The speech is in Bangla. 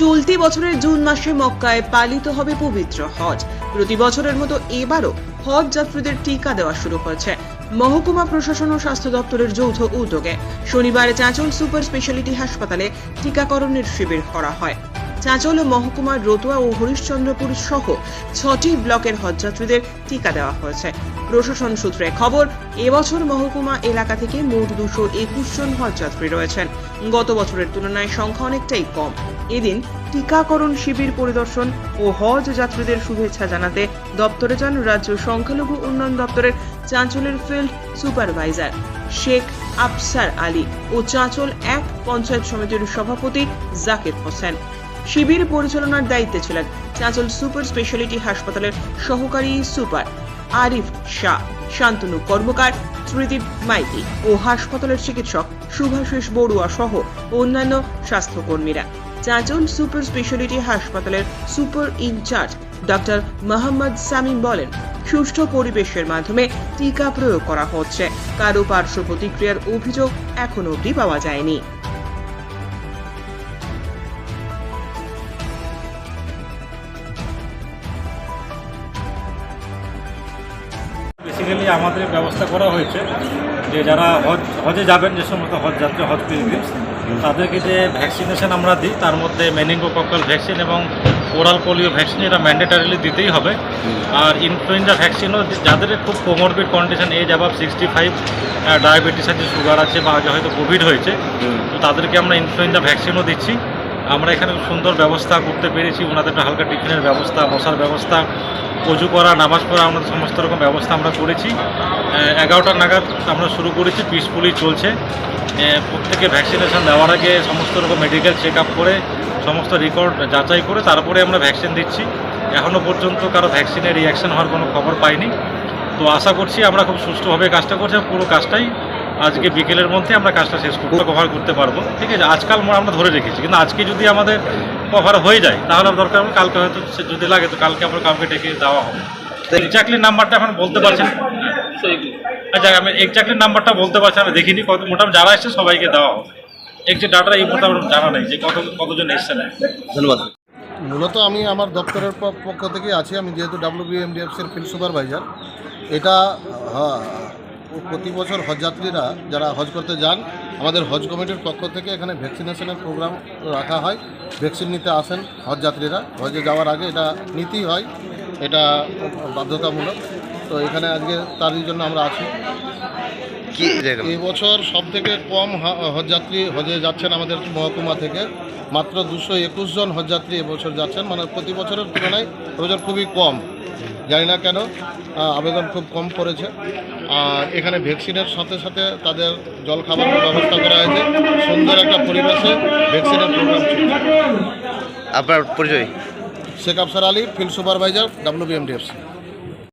চলতি বছরের জুন মাসে মক্কায় পালিত হবে পবিত্র হজ। প্রতি বছরের মতো এবারও হজ যাত্রীদের টিকা দেওয়া শুরু হয়েছে মহকুমা প্রশাসন ও স্বাস্থ্য দপ্তরের যৌথ উদ্যোগে। শনিবার চাঁচল সুপার স্পেশালিটি হাসপাতালে টিকাকরণের শিবির করা হয়। চাঁচল ও মহকুমার রতুয়া ও হরিশ্চন্দ্রপুর সহ ছটি ব্লকের হজযাত্রীদের টিকা দেওয়া হয়েছে। প্রশাসন সূত্রে খবর, এবছর মহকুমা এলাকা থেকে মোট দুশো একুশ জন হজযাত্রী রয়েছেন। গত বছরের তুলনায় সংখ্যা অনেকটাই কম। এদিন টিকাকরণ শিবির পরিদর্শন ও হজ যাত্রীদের শুভেচ্ছা জানাতে দপ্তরে যান রাজ্য সংখ্যালঘু উন্নয়ন দপ্তরের চাঁচলের ফিল্ড সুপারভাইজার শেখ আফসার আলী ও চাঁচল এক পঞ্চায়েত সমিতির সভাপতি জাকির হোসেন। শিবির পরিচালনার দায়িত্বে ছিলেন চাঁচল সুপার স্পেশালিটি হাসপাতালের সহকারী সুপার আরিফ শাহ, শান্তনু কর্মকার, ত্রিদীপ মাইতি ও হাসপাতালের চিকিৎসক শুভাশিস বড়ুয়া সহ অন্যান্য স্বাস্থ্যকর্মীরা। চাঁচল সুপার স্পেশালিটি হাসপাতালের super incharge doctor Mohammad Samim বলেন, সুষ্ঠু পরিবেশের মাধ্যমে টিকা প্রয়োগ করা হচ্ছে। কারও পার্শ্ব প্রতিক্রিয়ার অভিযোগ এখনও অবধি পাওয়া যায়নি। বেসিক্যালি আমাদের ব্যবস্থা করা হয়েছে যে যারা হজ, হজে যাবেন, যে সমস্ত হজ যাত্রী, হজ পিলগ্রিমস তাদেরকে যে ভ্যাকসিনেশন আমরা দিই, তার মধ্যে মেনিঙ্গোকক্কাল ভ্যাকসিন এবং ওরাল পোলিও ভ্যাকসিন এটা ম্যান্ডেটারিলি দিতেই হবে। আর ইনফ্লুয়েঞ্জা ভ্যাকসিনও যাদের খুব comorbid condition age above sixty five diabetes আছে সুগার আছে, বা হয়তো কোভিড হয়েছে, তো তাদেরকে আমরা ইনফ্লুয়েঞ্জা ভ্যাকসিনও দিচ্ছি। আমরা এখানে সুন্দর ব্যবস্থা করতে পেরেছি। ওনাদের একটা হালকা টিফিনের ব্যবস্থা বসার ব্যবস্থা অজু করা, নামাজ পড়া আমাদের সমস্ত রকম ব্যবস্থা আমরা করেছি। এগারোটা নাগাদ আমরা শুরু করেছি পিসফুলি চলছে। প্রত্যেকে ভ্যাকসিনেশন দেওয়ার আগে সমস্ত রকম মেডিকেল চেক করে, সমস্ত রেকর্ড যাচাই করে, তারপরে আমরা ভ্যাকসিন দিচ্ছি। এখনও পর্যন্ত কারও ভ্যাকসিনের রিয়াকশন হওয়ার কোনো খবর পাইনি। তো আশা করছি আমরা খুব সুষ্ঠুভাবে কাজটা করছি পুরো কাজটাই আজকে বিকেলের মধ্যে আমরা কাজটা শেষ করতে কভার করতে পারব। ঠিক আছে? আজকাল আমরা- আমরা ধরে রেখেছি। কিন্তু আজকে যদি আমাদের কভার হয়ে যায় তাহলে দরকার হবে কালকে হয়তো সে যদি লাগে তো কালকে আমরা কাউকে ডেকে দেওয়া হবে। এক্স্যাক্টলি নাম্বারটা এখন বলতে পারছেন? আচ্ছা আমি এক্স্যাক্টলি নাম্বারটা বলতে পারছি আমি দেখিনি। কত মোটামুটি যারা এসছে সবাইকে দেওয়া হবে। এক্সাক্ট ডাটা এই মোটামুটি জানা নেই যে কত কতজন এসছে না ধন্যবাদ। মূলত আমি আমার দপ্তরের পক্ষ থেকে আছি। আমি যেহেতু ডাব্লিউবিএমডিএফসির ফিল্ড সুপারভাইজার এটা হ্যাঁ, প্রতি বছর হজযাত্রীরা যারা হজ করতে যান আমাদের হজ কমিটির পক্ষ থেকে এখানে ভ্যাকসিনেশনের প্রোগ্রাম রাখা হয়। ভ্যাকসিন নিতে আসেন হজযাত্রীরা। হজে যাওয়ার আগে এটা নিতেই হয় এটা বাধ্যতামূলক। তো এখানে আজকে তারই জন্য আমরা আছি। কি জায়গা সব থেকে কম হজযাত্রী হজে যাচ্ছেন আমাদের মহকুমা থেকে। মাত্র দুশো একুশ জন হজযাত্রী এবছর যাচ্ছেন। মানে প্রতি বছরের তুলনায় এবছর খুবই কম। জানি না কেন আবেদন খুব কম করেছে আর এখানে ভ্যাকসিনের সাথে সাথে তাদের জল খাবারের ব্যবস্থা করা হয়েছে। সুন্দর একটা পরিবেশে ভ্যাকসিনের প্রোগ্রাম আপনার পরিচয়? Sheikh Afsar Ali field supervisor WBMDFC